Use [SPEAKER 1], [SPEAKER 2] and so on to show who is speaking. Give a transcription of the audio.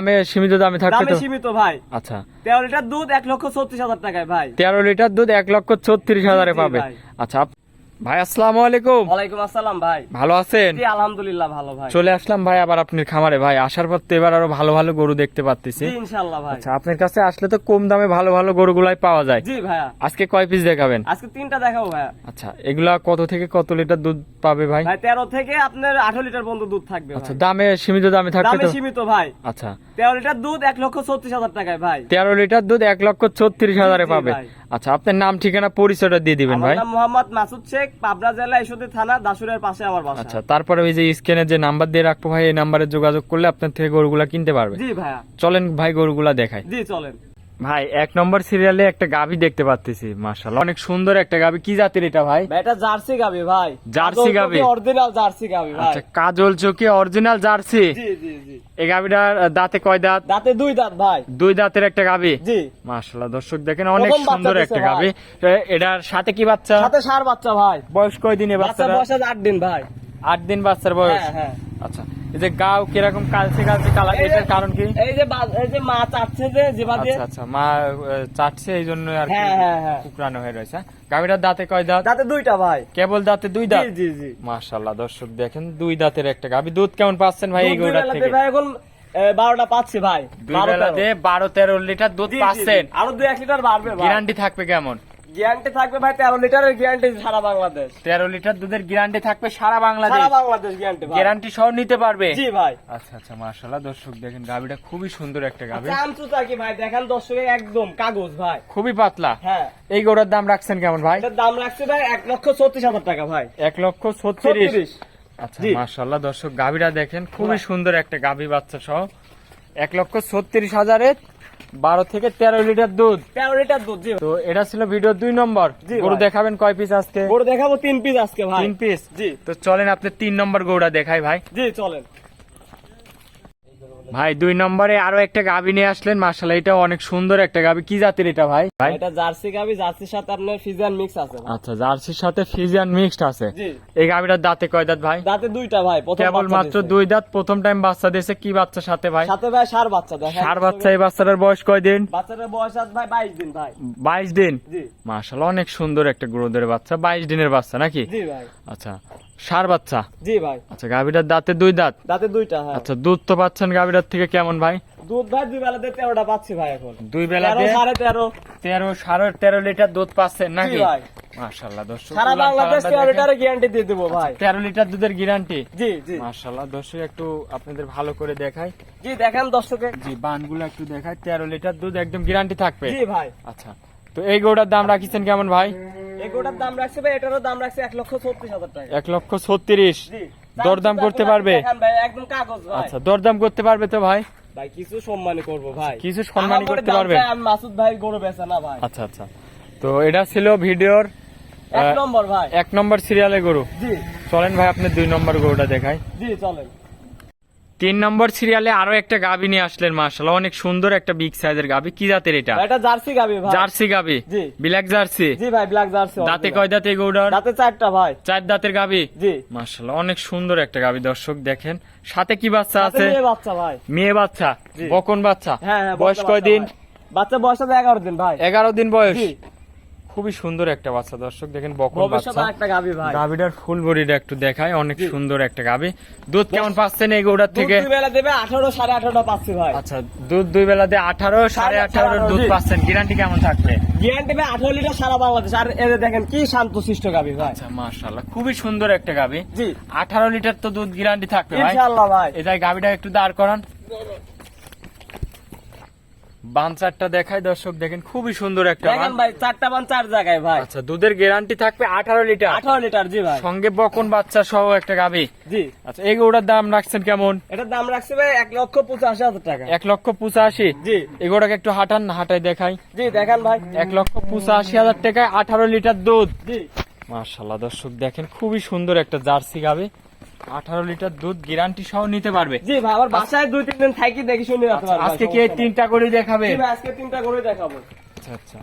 [SPEAKER 1] দামে সীমিত দামে থাকবে
[SPEAKER 2] দামে
[SPEAKER 1] তো
[SPEAKER 2] সীমিত ভাই।
[SPEAKER 1] আচ্ছা।
[SPEAKER 2] তেরো লিটার দুধ এক লক্ষ ছত্রিশ হাজার টাকায় ভাই।
[SPEAKER 1] তেরো লিটার দুধ এক লক্ষ ছত্রিশ হাজারে পাবে। আচ্ছা ভাই আসসালামু আলাইকুম।
[SPEAKER 2] ওয়ালাইকুম আসসালাম ভাই।
[SPEAKER 1] ভালো আছেন?
[SPEAKER 2] জি আলহামদুলিল্লাহ ভালো ভাই।
[SPEAKER 1] চলে আসলাম ভাই আবার আপনার খামারে। ভাই আসার পর তো এবার আরও ভালো ভালো গরু দেখতে পাচ্ছি
[SPEAKER 2] জি ইনশাল্লাহ ভাই।
[SPEAKER 1] আচ্ছা আপনার কাছে আসলে তো কম দামে ভালো ভালো গরুগুলাই পাওয়া যায়।
[SPEAKER 2] জি ভাইয়া।
[SPEAKER 1] আজকে কয় পিস দেখাবেন?
[SPEAKER 2] আজকে তিনটা দেখাবো ভাইয়া।
[SPEAKER 1] আচ্ছা এগুলা কত থেকে কত লিটার দুধ পাবে ভাই?
[SPEAKER 2] ভাই তেরো থেকে আপনার আঠারো লিটার পর্যন্ত দুধ থাকবে
[SPEAKER 1] আচ্ছা দামে সীমিত দামে থাকবে
[SPEAKER 2] দামে সীমিত ভাই।
[SPEAKER 1] আচ্ছা।
[SPEAKER 2] তেরো লিটার দুধ এক লক্ষ ছত্রিশ হাজার টাকায় ভাই।
[SPEAKER 1] তেরো লিটার দুধ এক লক্ষ ছত্রিশ হাজারে পাবে। আচ্ছা আপনার নাম ঠিকানা পরিচয়টা দিয়ে দিবেন
[SPEAKER 2] আমার
[SPEAKER 1] ভাই।
[SPEAKER 2] নাম মোহাম্মদ মাসুদ শেখ পাবনা জেলা ঈশ্বরদী থানা দাসুরের পাশে আমার বাসা।
[SPEAKER 1] আচ্ছা তারপরে ওই যে স্ক্যানের যে নাম্বার দিয়ে রাখব ভাই এই নাম্বারে যোগাযোগ করলে আপনার থেকে গরুগুলা কিনতে পারবে।
[SPEAKER 2] জি ভাইয়া।
[SPEAKER 1] চলেন ভাই গরুগুলা দেখাই।
[SPEAKER 2] জি চলেন।
[SPEAKER 1] ভাই এক নম্বর সিরিয়ালে একটা গাভি দেখতে পাচ্ছি মাশাআল্লাহ। অনেক সুন্দর একটা গাভি। কি জাতির এটা ভাই?
[SPEAKER 2] এটা জার্সি গাবি ভাই।
[SPEAKER 1] জার্সি গাভী?
[SPEAKER 2] অরিজিনাল জার্সি গাবি ভাই।
[SPEAKER 1] আচ্ছা কাজল চোখে অরিজিনাল জার্সি?
[SPEAKER 2] জি জি জি।
[SPEAKER 1] এই গাভিটার দাঁতে কয় দাঁত?
[SPEAKER 2] দাঁতে দুই দাঁত ভাই।
[SPEAKER 1] দুই দাঁতের একটা গাভি?
[SPEAKER 2] জি।
[SPEAKER 1] মাশাআল্লাহ দর্শক দেখেন অনেক সুন্দর একটা। গাভি। এটার সাথে কি বাচ্চা?
[SPEAKER 2] সাথে সার বাচ্চা ভাই।
[SPEAKER 1] বয়স কয় দিনে
[SPEAKER 2] বাচ্চা
[SPEAKER 1] বাচ্চারা?
[SPEAKER 2] বয়স আট দিন ভাই।
[SPEAKER 1] আট দিন বাচ্চার বয়স?
[SPEAKER 2] হ্যাঁ হ্যাঁ।
[SPEAKER 1] আচ্ছা এই যে গাও কীরকম কালচে কালচে কালার এটার কারণ কি?
[SPEAKER 2] এই যে এই যে মা যে জিভা দিয়ে
[SPEAKER 1] আচ্ছা আচ্ছা মা চাটছে এই জন্য আর কি
[SPEAKER 2] হ্যাঁ, হ্যাঁ, হ্যাঁ।
[SPEAKER 1] কুকরানো হয়ে রয়েছে গাভিটার দাঁতে কয় দাঁত?
[SPEAKER 2] দাঁতে দুইটা ভাই।
[SPEAKER 1] কেবল দাঁতে দুই দাঁত?
[SPEAKER 2] জি জি
[SPEAKER 1] মাশাআল্লাহ দর্শক দেখেন দুই দাঁতের একটা গাভি। দুধ কেমন পাচ্ছেন ভাই এই থেকে?
[SPEAKER 2] ভাই এখন বারোটা পাচ্ছি ভাই। বারো তেরো।
[SPEAKER 1] লিটার দুধ। পাচ্ছেন।
[SPEAKER 2] আরও দুই এক লিটার বাড়বে
[SPEAKER 1] গ্যারান্টি থাকবে কেমন?
[SPEAKER 2] গ্যারান্টি থাকবে ভাই তেরো লিটারের গ্যারান্টি সারা বাংলাদেশ।
[SPEAKER 1] তেরো লিটার দুধের গ্যারান্টি থাকবে সারা বাংলাদেশ।
[SPEAKER 2] সারা বাংলাদেশ গ্যারান্টি
[SPEAKER 1] গ্যারান্টি সহ নিতে পারবে?
[SPEAKER 2] জি ভাই।
[SPEAKER 1] আচ্ছা আচ্ছা মাশাআল্লাহ দর্শক দেখেন খুবই সুন্দর একটা গাভি।
[SPEAKER 2] চামচুচা কি ভাই দেখেন দর্শকের একদম কাগজ ভাই।
[SPEAKER 1] খুবই পাতলা।
[SPEAKER 2] হ্যাঁ।
[SPEAKER 1] এই গরুর দাম রাখছেন কেমন ভাই?
[SPEAKER 2] এটার দাম রাখছে ভাই এক লক্ষ ছত্রিশ হাজার টাকা ভাই।
[SPEAKER 1] এক লক্ষ ছত্রিশ। আচ্ছা। মাশাআল্লাহ দর্শক গাভিটা দেখেন খুবই সুন্দর একটা গাভি বাচ্চা সহ। এক লক্ষ ছত্রিশ হাজারে বারো থেকে তেরো লিটার দুধ।
[SPEAKER 2] তেরো লিটার দুধ জি।
[SPEAKER 1] তো এটা ছিল ভিডিও দুই নম্বর। গরু দেখাবেন কয় পিস আজকে?
[SPEAKER 2] গরু দেখাবো তিন পিস আজকে ভাই।
[SPEAKER 1] তিন পিস
[SPEAKER 2] জি।
[SPEAKER 1] তো চলেন আপনি তিন নম্বর গরুটা দেখাই ভাই।
[SPEAKER 2] জি চলেন।
[SPEAKER 1] ভাই দুই নম্বরে আরও একটা গাভি নিয়ে আসলেন। মার্শাল এটা অনেক সুন্দর একটা গাভি কি জাতির এটা ভাই? ভাই?
[SPEAKER 2] এটা জার্সি গাবি জার্সির সাথে আপনার ফিজিয়ান মিক্স আছে
[SPEAKER 1] আচ্ছা জার্সির সাথে ফিজিয়ান মিক্সড আছে। এই গাভিটার দাঁতে কয় দাঁত ভাই?
[SPEAKER 2] দাঁতে দুইটা ভাই
[SPEAKER 1] কেবল মাত্র দুই দাঁত প্রথম টাইম বাচ্চা দিয়েছে। কি বাচ্চা সাথে ভাই?
[SPEAKER 2] সাথে ভাই সার বাচ্চা দেখেন।
[SPEAKER 1] সার বাচ্চা এই বাচ্চাটার বয়স কয় দিন?
[SPEAKER 2] বাচ্চাটার বয়স আছে ভাই বাইশ দিন ভাই।
[SPEAKER 1] বাইশ দিন?
[SPEAKER 2] জি।
[SPEAKER 1] মার্শাল অনেক সুন্দর একটা গরুদের বাচ্চা। বাইশ দিনের বাচ্চা নাকি?
[SPEAKER 2] জি ভাই।
[SPEAKER 1] আচ্ছা সার বাচ্চা?
[SPEAKER 2] জি ভাই।
[SPEAKER 1] আচ্ছা গাভিটার দাঁতে দুই দাঁত?
[SPEAKER 2] দাঁতে দুইটা হ্যাঁ।
[SPEAKER 1] আচ্ছা দুধ তো পাচ্ছেন গাভিটার থেকে কেমন ভাই?
[SPEAKER 2] দুধ ভাই দুই বেলাতে তেরোটা পাচ্ছি ভাই এখন।
[SPEAKER 1] দুই
[SPEAKER 2] তেরো সাড়ে তেরো।
[SPEAKER 1] তেরো সাড়ে তেরো লিটার দুধ পাচ্ছেন
[SPEAKER 2] জি
[SPEAKER 1] নাকি
[SPEAKER 2] ভাই।
[SPEAKER 1] মার্শাল্লাহ দর্শক
[SPEAKER 2] সারা বাংলাদেশ
[SPEAKER 1] পালানটা
[SPEAKER 2] তেরো
[SPEAKER 1] দেখেন।
[SPEAKER 2] লিটারের গ্যারান্টি দিয়ে দেবো ভাই।
[SPEAKER 1] তেরো লিটার দুধের গ্যারান্টি
[SPEAKER 2] জি জি।
[SPEAKER 1] মার্শাল্লাহ দর্শক একটু আপনাদের ভালো করে দেখাই।
[SPEAKER 2] জি দেখেন দর্শকে।
[SPEAKER 1] জি বানগুলো একটু দেখাই। তেরো লিটার দুধ একদম গ্যারান্টি থাকবে।
[SPEAKER 2] জি ভাই।
[SPEAKER 1] আচ্ছা তো এই গরুটার দাম রাখিছেন কেমন ভাই?
[SPEAKER 2] এই গোটার দাম রাখছে ভাই এটারও দাম রাখছে এক লক্ষ ছত্রিশ হাজার টাকা।
[SPEAKER 1] এক লক্ষ ছত্রিশ। দরদাম করতে পারবে?
[SPEAKER 2] একদম কাগজ
[SPEAKER 1] আচ্ছা দরদাম করতে পারবে তো ভাই?
[SPEAKER 2] ভাই কিছু সম্মানী করব ভাই।
[SPEAKER 1] কিছু সম্মানী করতে পারবে?
[SPEAKER 2] আমি মাসুদ ভাই গরু বেচা না ভাই।
[SPEAKER 1] আচ্ছা আচ্ছা। তো এটা ছিল ভিডিওর
[SPEAKER 2] এক নম্বর ভাই।
[SPEAKER 1] এক নম্বর সিরিয়ালে গরু।
[SPEAKER 2] জি।
[SPEAKER 1] চলেন ভাই আপনি দুই নম্বর গরুটা দেখাই।
[SPEAKER 2] জি চলেন।
[SPEAKER 1] তিন নম্বর সিরিয়ালে আরও একটা গাবি নিয়ে আসলেন মার্শাল্লাহ অনেক সুন্দর একটা বিগ সাইজের গাবি। কি জাতের এটা?
[SPEAKER 2] এটা জার্সি গাবি ভাই।
[SPEAKER 1] জার্সি গাবি?
[SPEAKER 2] জি।
[SPEAKER 1] Black jersey?
[SPEAKER 2] জি ভাই ব্ল্যাক জার্সি
[SPEAKER 1] দাঁতে কয় দাঁতে গরুটার
[SPEAKER 2] দাঁতে চারটা ভাই।
[SPEAKER 1] চার দাঁতের গাবি?
[SPEAKER 2] জি।
[SPEAKER 1] মার্শাল্লাহ অনেক সুন্দর একটা গাবি দর্শক দেখেন। সাথে কি বাচ্চা আছে?
[SPEAKER 2] মেয়ে বাচ্চা ভাই।
[SPEAKER 1] মেয়ে বাচ্চা? বকন বাচ্চা?
[SPEAKER 2] হ্যাঁ হ্যাঁ
[SPEAKER 1] বয়স কয় দিন?
[SPEAKER 2] বাচ্চা বয়স আছে এগারো দিন ভাই।
[SPEAKER 1] এগারো দিন বয়স? খুবই সুন্দর একটা বাচ্চা দর্শক দেখেন
[SPEAKER 2] ভবিষ্যৎ
[SPEAKER 1] বাচ্চা।
[SPEAKER 2] একটা গাবি ভাই।
[SPEAKER 1] গাবিটার ফুল বডিটা একটু দেখায় অনেক সুন্দর একটা গাবি দুধ কেমন পাচ্ছেন এই
[SPEAKER 2] দুধ
[SPEAKER 1] থেকে?
[SPEAKER 2] দুই বেলা দেবে আঠারো সাড়ে আঠারোটা পাচ্ছি ভাই।
[SPEAKER 1] আচ্ছা দুধ দুই সাড়ে
[SPEAKER 2] সাড়ে
[SPEAKER 1] আঠারো
[SPEAKER 2] আঠারো,
[SPEAKER 1] দুধ
[SPEAKER 2] জি।
[SPEAKER 1] পাচ্ছেন। গ্যারান্টি কেমন থাকবে?
[SPEAKER 2] গ্যারান্টি ভাই আঠারো লিটার সারা বাংলাদেশ। আর এদের দেখেন কি শান্ত শিষ্ট গাবি ভাই।
[SPEAKER 1] আচ্ছা মাশাল্লাহ খুবই সুন্দর একটা গাবি
[SPEAKER 2] জি।
[SPEAKER 1] আঠারো লিটার তো দুধ গ্যারান্টি থাকবে ভাই।
[SPEAKER 2] ইনশাআল্লাহ ভাই।
[SPEAKER 1] এটাই গাবিটা একটু দাঁড় করান। দেখায় দর্শক দেখেন খুবই সুন্দর একটা
[SPEAKER 2] দেখেন ভাই চারটা বান চার জায়গায় ভাই।
[SPEAKER 1] আচ্ছা দুধের গ্যারান্টি থাকবে আঠারো লিটার।
[SPEAKER 2] আঠারো লিটার জি ভাই।
[SPEAKER 1] সঙ্গে বকন বাচ্চা সহ একটা গাবি
[SPEAKER 2] জি।
[SPEAKER 1] আচ্ছা এই গরুটার দাম রাখছেন কেমন?
[SPEAKER 2] এটার দাম রাখছে ভাই এক লক্ষ পঁচাশি হাজার টাকা।
[SPEAKER 1] এক লক্ষ পঁচাশি?
[SPEAKER 2] জি।
[SPEAKER 1] এগুলোকে একটু হাঁটান না হাঁটাই দেখাই।
[SPEAKER 2] জি দেখেন ভাই।
[SPEAKER 1] এক লক্ষ পঁচাশি হাজার টাকায় আঠারো লিটার দুধ।
[SPEAKER 2] জি।
[SPEAKER 1] মার্শাল্লাহ দর্শক দেখেন খুবই সুন্দর একটা জার্সি গাবে আঠারো লিটার দুধ গ্যারান্টি সহ নিতে পারবে।
[SPEAKER 2] জি ভাই আমার বাসায় দুই তিন দিন থাকি দেখি শুনে
[SPEAKER 1] আজকে কে তিনটা করে দেখাবে?
[SPEAKER 2] আজকে তিনটা করে দেখাবো।
[SPEAKER 1] আচ্ছা আচ্ছা।